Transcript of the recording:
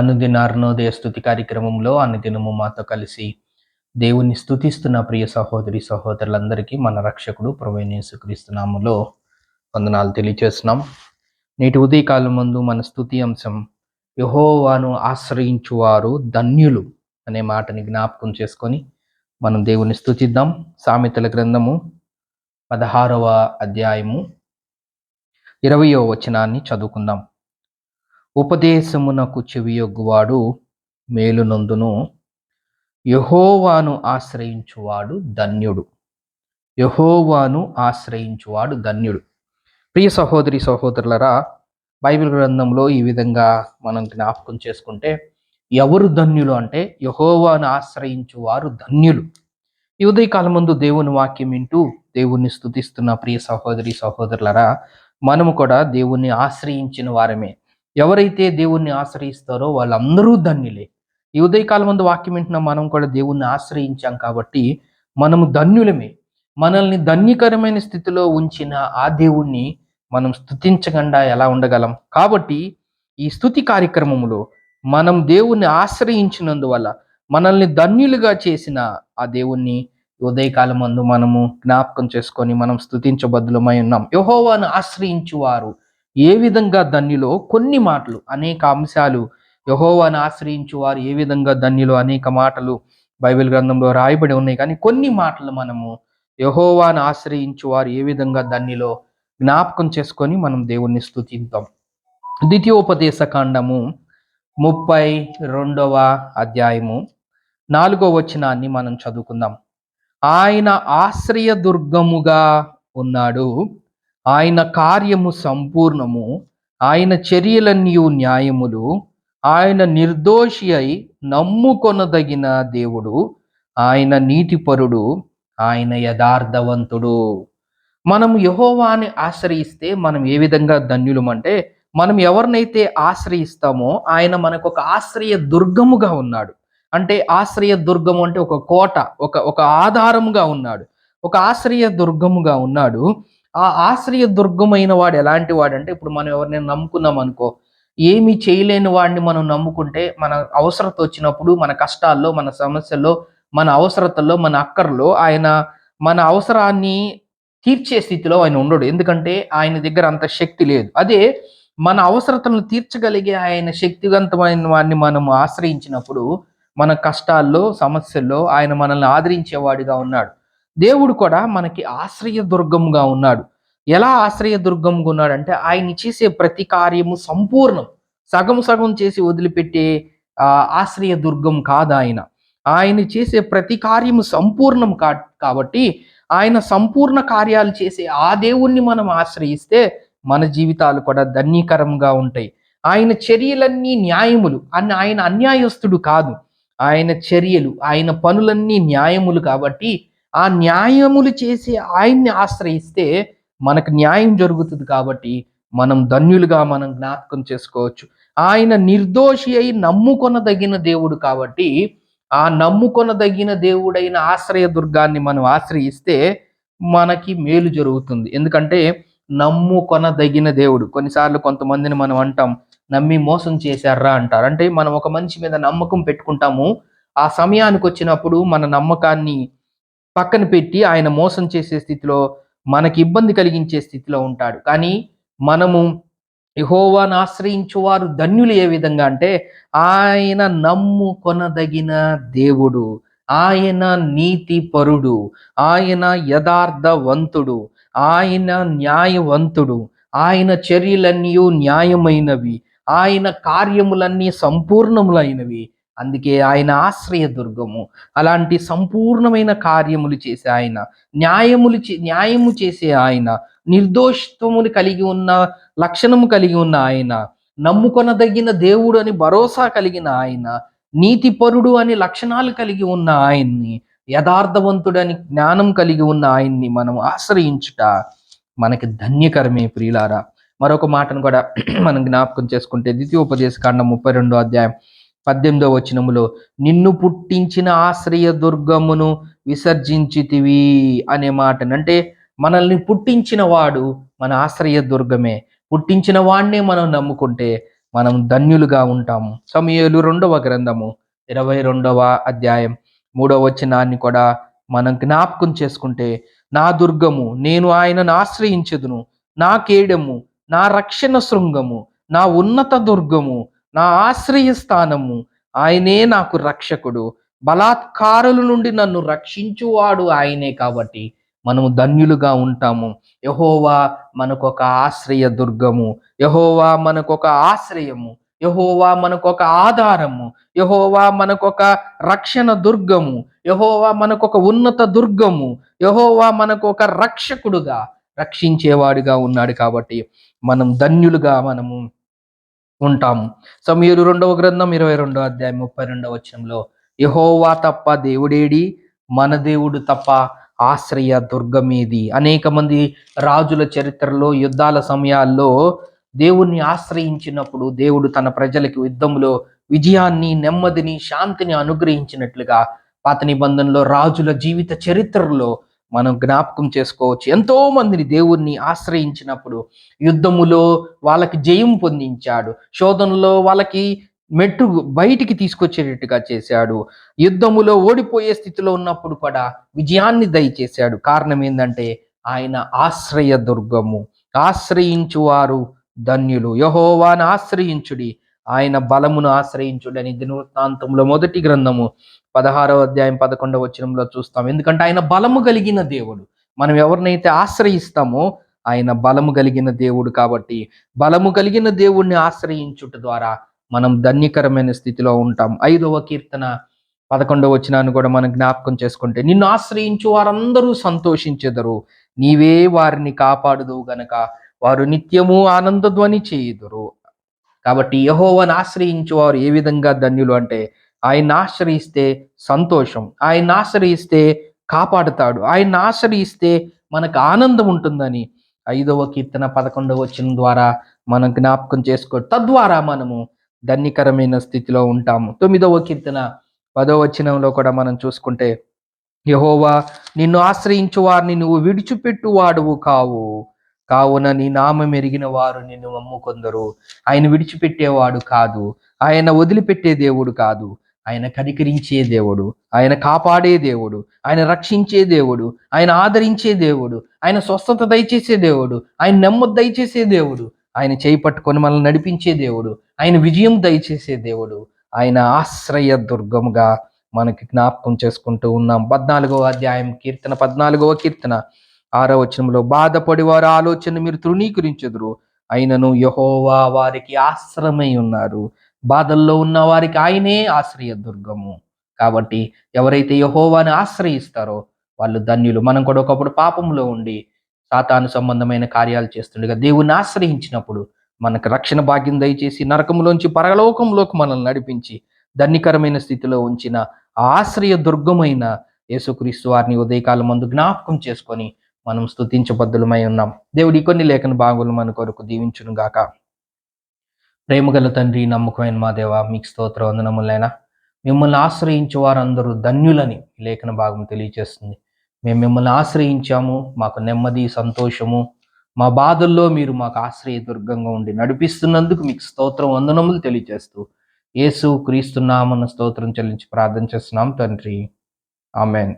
అనుదిన అరుణోదయ స్థుతి కార్యక్రమంలో అనుదినము మాతో కలిసి దేవుణ్ణి స్థుతిస్తున్న ప్రియ సహోదరి సహోదరులందరికీ మన రక్షకుడు ప్రవేణేసుక్రీస్తునాములో వందనాలు తెలియచేస్తున్నాం. నేటి ఉదయకాలం ముందు మన స్థుతి అంశం యహోవాను ఆశ్రయించువారు ధన్యులు అనే మాటని జ్ఞాపకం చేసుకొని మనం దేవుని స్థుతిద్దాం సామెతల గ్రంథము పదహారవ అధ్యాయము ఇరవయో వచనాన్ని చదువుకుందాం. ఉపదేశమునకు చెవియొగ్గువాడు మేలునందును. యహోవాను ఆశ్రయించువాడు ధన్యుడు. యహోవాను ఆశ్రయించువాడు ధన్యుడు. ప్రియ సహోదరి సహోదరులరా బైబిల్ గ్రంథంలో ఈ విధంగా మనం జ్ఞాపకం చేసుకుంటే ఎవరు ధన్యులు అంటే యహోవాను ఆశ్రయించువారు ధన్యులు. ఈ ఉదయకాలం ముందు దేవుని వాక్యం వింటూ దేవుణ్ణి స్థుతిస్తున్న ప్రియ సహోదరి సహోదరులరా మనము కూడా దేవుణ్ణి ఆశ్రయించిన వారమే. ఎవరైతే దేవుణ్ణి ఆశ్రయిస్తారో వాళ్ళందరూ ధన్యులే. ఈ ఉదయకాలం ముందు వాక్యం వింటున్న మనం కూడా దేవుణ్ణి ఆశ్రయించాం కాబట్టి మనము ధన్యులమే. మనల్ని ధన్యకరమైన స్థితిలో ఉంచిన ఆ దేవుణ్ణి మనం స్తుతించకుండా ఎలా ఉండగలం? కాబట్టి ఈ స్థుతి కార్యక్రమంలో మనం దేవుణ్ణి ఆశ్రయించినందువల్ల మనల్ని ధన్యులుగా చేసిన ఆ దేవుణ్ణి ఉదయకాలం మందు మనము జ్ఞాపకం చేసుకొని మనం స్థుతించబద్దులమై ఉన్నాం. యహోవాను ఆశ్రయించువారు. ఏ విధంగా ధన్యులో కొన్ని మాటలు అనేక అంశాలు యహోవాను ఆశ్రయించు వారు ఏ విధంగా ధన్యులు అనేక మాటలు బైబిల్ గ్రంథంలో రాయబడి ఉన్నాయి. కానీ కొన్ని మాటలు మనము యహోవాను ఆశ్రయించు వారు ఏ విధంగా ధన్యులో జ్ఞాపకం చేసుకొని మనం దేవుణ్ణి స్థుతిద్దాం ద్వితీయోపదేశ కాండము ముప్పై రెండవ అధ్యాయము నాలుగో వచనాన్ని మనం చదువుకుందాం. ఆయన ఆశ్రయ దుర్గముగా ఉన్నాడు. ఆయన కార్యము సంపూర్ణము ఆయన చర్యలన్నీ న్యాయములు ఆయన నిర్దోషి అయి నమ్ముకొనదగిన దేవుడు ఆయన నీతిపరుడు ఆయన యథార్థవంతుడు. మనం యహోవాని ఆశ్రయిస్తే మనం ఏ విధంగా ధన్యులమంటే మనం ఎవరినైతే ఆశ్రయిస్తామో ఆయన మనకు ఒక ఆశ్రయ దుర్గముగా ఉన్నాడు. అంటే ఆశ్రయ దుర్గం అంటే ఒక కోట ఒక ఒక ఆధారముగా ఉన్నాడు. ఒక ఆశ్రయ దుర్గముగా ఉన్నాడు. ఆ ఆశ్రయ దుర్గమైన వాడు ఎలాంటి వాడంటే ఇప్పుడు మనం ఎవరినైనా నమ్ముకున్నాం అనుకో ఏమి చేయలేని వాడిని మనం నమ్ముకుంటే మన అవసరత వచ్చినప్పుడు మన కష్టాల్లో మన సమస్యల్లో మన అవసరతల్లో మన అక్కర్లో ఆయన మన అవసరాన్ని తీర్చే స్థితిలో ఆయన ఉండడు. ఎందుకంటే ఆయన దగ్గర అంత శక్తి లేదు. అదే మన అవసరతలను తీర్చగలిగే ఆయన శక్తివంతమైన వాడిని మనం ఆశ్రయించినప్పుడు మన కష్టాల్లో సమస్యల్లో ఆయన మనల్ని ఆదరించేవాడిగా ఉన్నాడు. దేవుడు కూడా మనకి ఆశ్రయ దుర్గంగా ఉన్నాడు. ఎలా ఆశ్రయ దుర్గంగా ఉన్నాడంటే ఆయన చేసే ప్రతి కార్యము సంపూర్ణం. సగం సగం చేసి వదిలిపెట్టే ఆశ్రయ దుర్గం కాదు ఆయన. ఆయన చేసే ప్రతి కార్యము సంపూర్ణం కా కాబట్టి ఆయన సంపూర్ణ కార్యాలు చేసే ఆ దేవుణ్ణి మనం ఆశ్రయిస్తే మన జీవితాలు కూడా ధన్యకరంగా ఉంటాయి. ఆయన చర్యలన్నీ న్యాయములు. అని ఆయన అన్యాయస్తుడు కాదు. ఆయన చర్యలు ఆయన పనులన్నీ న్యాయములు కాబట్టి ఆ న్యాయములు చేసి ఆయన్ని ఆశ్రయిస్తే మనకు న్యాయం జరుగుతుంది కాబట్టి మనం ధన్యులుగా మనం జ్ఞాపకం చేసుకోవచ్చు. ఆయన నిర్దోషి అయి నమ్ముకొనదగిన దేవుడు కాబట్టి ఆ నమ్ముకొనదగిన దేవుడైన ఆశ్రయ దుర్గాన్ని మనం ఆశ్రయిస్తే మనకి మేలు జరుగుతుంది. ఎందుకంటే నమ్ముకొనదగిన దేవుడు. కొన్నిసార్లు కొంతమందిని మనం అంటాం నమ్మి మోసం చేశారా అంటారు. అంటే మనం ఒక మనిషి మీద నమ్మకం పెట్టుకుంటాము. ఆ సమయానికి వచ్చినప్పుడు మన నమ్మకాన్ని పక్కన పెట్టి ఆయన మోసం చేసే స్థితిలో మనకి ఇబ్బంది కలిగించే స్థితిలో ఉంటాడు. కానీ మనము యహోవాను ఆశ్రయించువారు ధన్యులు ఏ విధంగా అంటే ఆయన నమ్ము కొనదగిన దేవుడు ఆయన నీతిపరుడు ఆయన యథార్థవంతుడు ఆయన న్యాయవంతుడు ఆయన చర్యలన్నీ న్యాయమైనవి ఆయన కార్యములన్నీ సంపూర్ణములైనవి. అందుకే ఆయన ఆశ్రయ దుర్గము. అలాంటి సంపూర్ణమైన కార్యములు చేసే ఆయన న్యాయములు చే- న్యాయము చేసే ఆయన నిర్దోషత్వములు కలిగి ఉన్న లక్షణము కలిగి ఉన్న ఆయన నమ్ముకొనదగిన దేవుడు అని భరోసా కలిగిన ఆయన నీతిపరుడు అని లక్షణాలు కలిగి ఉన్న ఆయన్ని యథార్థవంతుడని జ్ఞానం కలిగి ఉన్న ఆయన్ని మనం ఆశ్రయించుట మనకి ధన్యకరమే ప్రియులారా. మరొక మాటను కూడా మనం జ్ఞాపకం చేసుకుంటే ద్వితీయోపదేశ కాండం ముప్పై రెండో అధ్యాయం పద్దెనిమిదో వచనములో నిన్ను పుట్టించిన ఆశ్రయ దుర్గమును విసర్జించితివి అనే మాటను. అంటే మనల్ని పుట్టించిన వాడు మన ఆశ్రయ దుర్గమే. పుట్టించిన వాడినే మనం నమ్ముకుంటే మనం ధన్యులుగా ఉంటాము. సమయలు రెండవ గ్రంథము ఇరవై రెండవ అధ్యాయం మూడవ వచనాన్ని కూడా మనం జ్ఞాపకం చేసుకుంటే నా దుర్గము నేను ఆయనను ఆశ్రయించదును. నా కేడము నా రక్షణ శృంగము నా ఉన్నత దుర్గము నా ఆశ్రయ స్థానము. ఆయనే నాకు రక్షకుడు. బలాత్కారుల నుండి నన్ను రక్షించువాడు ఆయనే కాబట్టి మనము ధన్యులుగా ఉంటాము. యహోవా మనకొక ఆశ్రయ దుర్గము. యహోవా మనకొక ఆశ్రయము. యహోవా మనకొక ఆధారము. యహోవా మనకొక రక్షణ దుర్గము. యహోవా మనకొక ఉన్నత దుర్గము. యహోవా మనకొక రక్షకుడుగా రక్షించేవాడిగా ఉన్నాడు కాబట్టి మనం ధన్యులుగా మనము ఉంటాము. సమీరు రెండవ గ్రంథం ఇరవై రెండవ అధ్యాయం ముప్పై రెండవ వచనంలో యహోవా తప్ప దేవుడేడి మన దేవుడు తప్ప ఆశ్రయ దుర్గమేది. అనేక మంది రాజుల చరిత్రలో యుద్ధాల సమయాల్లో దేవుణ్ణి ఆశ్రయించినప్పుడు దేవుడు తన ప్రజలకు యుద్ధంలో విజయాన్ని నెమ్మదిని శాంతిని అనుగ్రహించినట్లుగా పాత నిబంధనలో రాజుల జీవిత చరిత్రలో మనం జ్ఞాపకం చేసుకోవచ్చు. ఎంతో మందిని దేవుణ్ణి ఆశ్రయించినప్పుడు యుద్ధములో వాళ్ళకి జయం పొందించాడు. శోధనలో వాళ్ళకి మెట్టు బయటికి తీసుకొచ్చేటట్టుగా చేశాడు. యుద్ధములో ఓడిపోయే స్థితిలో ఉన్నప్పుడు కూడా విజయాన్ని దయచేశాడు. కారణం ఏంటంటే ఆయన ఆశ్రయ దుర్గము ఆశ్రయించువారు ధన్యులు. యహోవాను ఆశ్రయించుడి. ఆయన బలమును ఆశ్రయించుడని దినవృత్తాంతంలో మొదటి గ్రంథము పదహారవ అధ్యాయం పదకొండవ వచనంలో చూస్తాం. ఎందుకంటే ఆయన బలము కలిగిన దేవుడు. మనం ఎవరినైతే ఆశ్రయిస్తామో ఆయన బలము కలిగిన దేవుడు కాబట్టి బలము కలిగిన దేవుణ్ణి ఆశ్రయించుట ద్వారా మనం ధన్యకరమైన స్థితిలో ఉంటాం. ఐదవ కీర్తన పదకొండవ వచనాన్ని కూడా మనం జ్ఞాపకం చేసుకుంటే నిన్ను ఆశ్రయించు వారందరూ సంతోషించెదరు. నీవే వారిని కాపాడుదు గనక. వారు నిత్యము ఆనందధ్వని చేయుదురు. కాబట్టి యహోవను ఆశ్రయించు వారు ఏ విధంగా ధన్యులు అంటే ఆయన ఆశ్రయిస్తే సంతోషం ఆయన ఆశ్రయిస్తే కాపాడుతాడు ఆయన ఆశ్రయిస్తే మనకు ఆనందం ఉంటుందని ఐదవ కీర్తన పదకొండవ వచ్చిన ద్వారా మనం జ్ఞాపకం చేసుకో తద్వారా మనము ధన్యకరమైన స్థితిలో ఉంటాము. తొమ్మిదవ కీర్తన పదవ వచనంలో కూడా మనం చూసుకుంటే యహోవా నిన్ను ఆశ్రయించు వారిని నువ్వు విడిచిపెట్టువాడువు కావు. కావున నీ నామం ఎరిగిన వారు నిన్ను నమ్ముకొందరు ఆయన విడిచిపెట్టేవాడు కాదు. ఆయన వదిలిపెట్టే దేవుడు కాదు. ఆయన కనికరించే దేవుడు. ఆయన కాపాడే దేవుడు. ఆయన రక్షించే దేవుడు. ఆయన ఆదరించే దేవుడు. ఆయన స్వస్థత దయచేసే దేవుడు. ఆయన నెమ్మది దయచేసే దేవుడు. ఆయన చేయి పట్టుకొని మనల్ని నడిపించే దేవుడు. ఆయన విజయం దయచేసే దేవుడు. ఆయన ఆశ్రయ దుర్గముగా మనకి జ్ఞాపకం చేసుకుంటూ ఉన్నాం. పద్నాలుగవ అధ్యాయం కీర్తన పద్నాలుగవ కీర్తన. ఆరో వచనంలో బాధపడి వారి ఆలోచన మీరు తృణీకరించదురు. అయినను యహోవా వారికి ఆశ్రమై ఉన్నారు. బాధల్లో ఉన్న వారికి ఆయనే ఆశ్రయ దుర్గము. కాబట్టి ఎవరైతే యహోవాని ఆశ్రయిస్తారో వాళ్ళు ధన్యులు. మనం కూడా ఒకప్పుడు పాపంలో ఉండి సాతాను సంబంధమైన కార్యాలు చేస్తుండగా దేవుణ్ణి ఆశ్రయించినప్పుడు మనకు రక్షణ భాగ్యం దయచేసి నరకంలోంచి పరలోకంలోకి మనల్ని నడిపించి ధన్యకరమైన స్థితిలో ఉంచిన ఆ ఆశ్రయ దుర్గమైన యేసుక్రీస్తు వారిని ఉదయకాలం మందు జ్ఞాపకం చేసుకొని మనం స్థుతించబద్దులమై ఉన్నాం. దేవుడి కొన్ని లేఖన భాగులు మన కొరకు దీవించును గాక. ప్రేమగల తండ్రి నమ్మకమైన మా దేవ మీకు స్తోత్ర వందనములైనా మిమ్మల్ని ఆశ్రయించే వారందరూ ధన్యులని లేఖన భాగం తెలియజేస్తుంది మేము మిమ్మల్ని ఆశ్రయించాము మాకు నెమ్మది సంతోషము మా బాధల్లో మీరు మాకు ఆశ్రయ దుర్గంగా ఉండి నడిపిస్తున్నందుకు మీకు స్తోత్రం వందనములు తెలియజేస్తూ యేసు క్రీస్తున్నామన్న స్తోత్రం చెల్లించి ప్రార్థన చేస్తున్నాం తండ్రి. ఆమెన్.